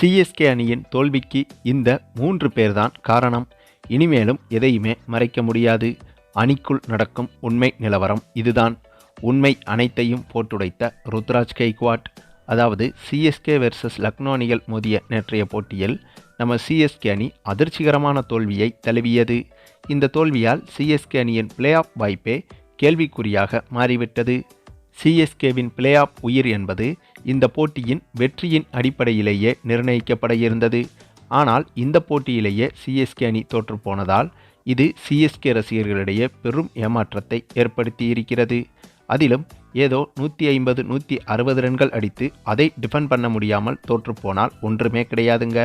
CSK அணியின் தோல்விக்கு இந்த மூன்று பேர்தான் காரணம். இனிமேலும் எதையுமே மறைக்க முடியாது. அணிக்குள் நடக்கும் உண்மை நிலவரம் இதுதான். உண்மை அனைத்தையும் போட்டுடைத்த ருத்ராஜ் கெய்க்வாட் அதாவது சிஎஸ்கே வெர்சஸ் லக்னோ அணிகள் மோதிய நேற்றைய போட்டியில் நம்ம சிஎஸ்கே அணி அதிர்ச்சிகரமான தோல்வியை தழுவியது. இந்த தோல்வியால் சிஎஸ்கே அணியின் பிளே ஆஃப் வாய்ப்பே கேள்விக்குறியாக மாறிவிட்டது. சிஎஸ்கேவின் பிளே ஆஃப் உயிர் என்பது இந்த போட்டியின் வெற்றியின் அடிப்படையிலேயே நிர்ணயிக்கப்பட இருந்தது. ஆனால் இந்த போட்டியிலேயே சிஎஸ்கே அணி தோற்றுப்போனதால் இது சிஎஸ்கே ரசிகர்களிடையே பெரும் ஏமாற்றத்தை ஏற்படுத்தியிருக்கிறது. அதிலும் ஏதோ நூற்றி ஐம்பது நூற்றி அறுபது ரன்கள் அடித்து அதை டிஃபெண்ட் பண்ண முடியாமல் தோற்றுப்போனால் ஒன்றுமே கிடையாதுங்க.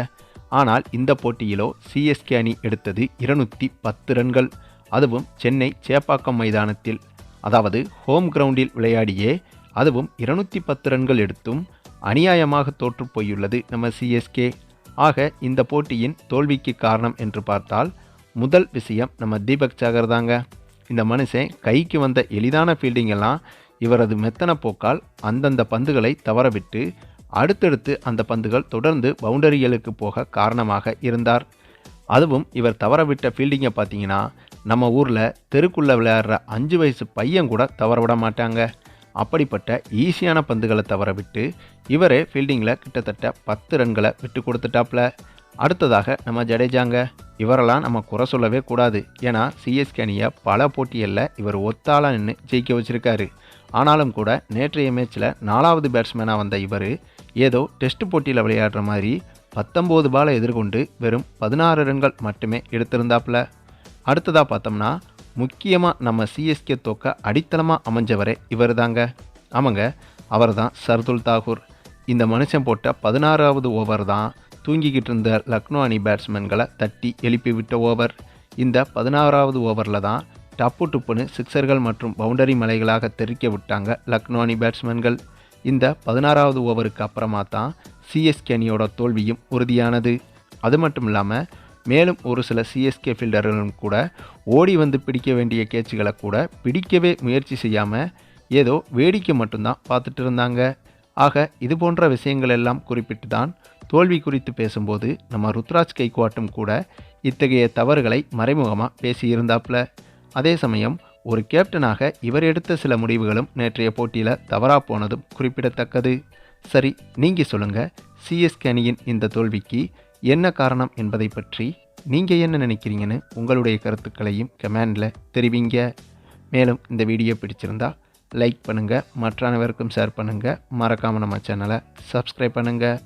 ஆனால் இந்த போட்டியிலோ சிஎஸ்கே அணி எடுத்தது இருநூற்றி பத்து ரன்கள். அதுவும் சென்னை சேப்பாக்கம் மைதானத்தில் அதாவது ஹோம் கிரவுண்டில் விளையாடியே அதுவும் இருநூற்றி பத்து ரன்கள் எடுத்தும் அநியாயமாக தோற்றுப்போயுள்ளது நம்ம சிஎஸ்கே ஆக இந்த போட்டியின் தோல்விக்கு காரணம் என்று பார்த்தால் முதல் விஷயம் நம்ம தீபக் சாகர் தாங்க. இந்த மனுஷன் கைக்கு வந்த எளிதான ஃபீல்டிங் எல்லாம் இவரது மெத்தன போக்கால் அந்தந்த பந்துகளை தவறவிட்டு அடுத்தடுத்து அந்த பந்துகள் தொடர்ந்து பவுண்டரிகளுக்கு போக காரணமாக இருந்தார். அதுவும் இவர் தவறவிட்ட ஃபீல்டிங்கை பார்த்தீங்கன்னா நம்ம ஊரில் தெருக்குள்ளே விளையாடுற அஞ்சு வயசு பையன் கூட தவற விட மாட்டாங்க. அப்படிப்பட்ட ஈஸியான பந்துகளை தவற விட்டு இவரே ஃபீல்டிங்கில் கிட்டத்தட்ட பத்து ரன்களை விட்டு கொடுத்துட்டாப்ல. அடுத்ததாக நம்ம ஜடேஜாங்க இவரெல்லாம் நம்ம குறை சொல்லவே கூடாது. ஏன்னா சிஎஸ்கே அணியை பல போட்டிகளில் இவர் ஒத்தாளாக நின்று ஜெயிக்க வச்சிருக்காரு. ஆனாலும் கூட நேற்றைய மேட்ச்சில் நாலாவது பேட்ஸ்மேனாக வந்த இவர் ஏதோ டெஸ்ட் போட்டியில் விளையாடுற மாதிரி பத்தொம்போது பாலை எதிர்கொண்டு வெறும் பதினாறு ரன்கள் மட்டுமே எடுத்திருந்தாப்புல அடுத்ததாக பார்த்தோம்னா முக்கியமாக நம்ம சிஎஸ்கே தோக்க அடித்தளமாக அமைஞ்சவரே இவர் தாங்க ஆமாங்க அவர் தான் சர்துல் தாகூர். இந்த மனுஷன் போட்ட பதினாறாவது ஓவர் தான் தூங்கிக்கிட்டு இருந்த லக்னோ அணி பேட்ஸ்மேன்களை தட்டி எழுப்பி விட்ட ஓவர். இந்த பதினாறாவது ஓவரில் தான் டப்பு டுப்புன்னு சிக்சர்கள் மற்றும் பவுண்டரி மலைகளாக தெறிக்க விட்டாங்க லக்னோ அணி பேட்ஸ்மேன்கள் இந்த பதினாறாவது ஓவருக்கு அப்புறமா தான் சிஎஸ்கே அணியோட தோல்வியும் உறுதியானது. அது மட்டும் இல்லாமல் மேலும் ஒரு சில சிஎஸ்கே ஃபீல்டர்களும் கூட ஓடி வந்து பிடிக்க வேண்டிய கேட்சுகளை கூட பிடிக்கவே முயற்சி செய்யாமல் ஏதோ வேடிக்கை மட்டும்தான் பார்த்துட்டு இருந்தாங்க. ஆக இது போன்ற விஷயங்கள் எல்லாம் குறிப்பிட்டு தான் தோல்வி குறித்து பேசும்போது நம்ம ருத்ராஜ் கைக்வாட்டும் கூட இத்தகைய தவறுகளை மறைமுகமாக பேசியிருந்தாப்புல அதே சமயம் ஒரு கேப்டனாக இவர் எடுத்த சில முடிவுகளும் நேற்றைய போட்டியில் தவறாக போனதும் குறிப்பிடத்தக்கது. சரி நீங்கள் சொல்லுங்கள் சிஎஸ்கே அணியின் இந்த தோல்விக்கு என்ன காரணம் என்பதை பற்றி நீங்கள் என்ன நினைக்கிறீங்கன்னு உங்களுடைய கருத்துக்களையும் கமெண்டில் தெரிவிங்க. மேலும் இந்த வீடியோ பிடிச்சிருந்தா லைக் பண்ணுங்கள் மற்ற ஷேர் பண்ணுங்கள் மறக்காமல் நம்ம சேனலை சப்ஸ்கிரைப் பண்ணுங்கள்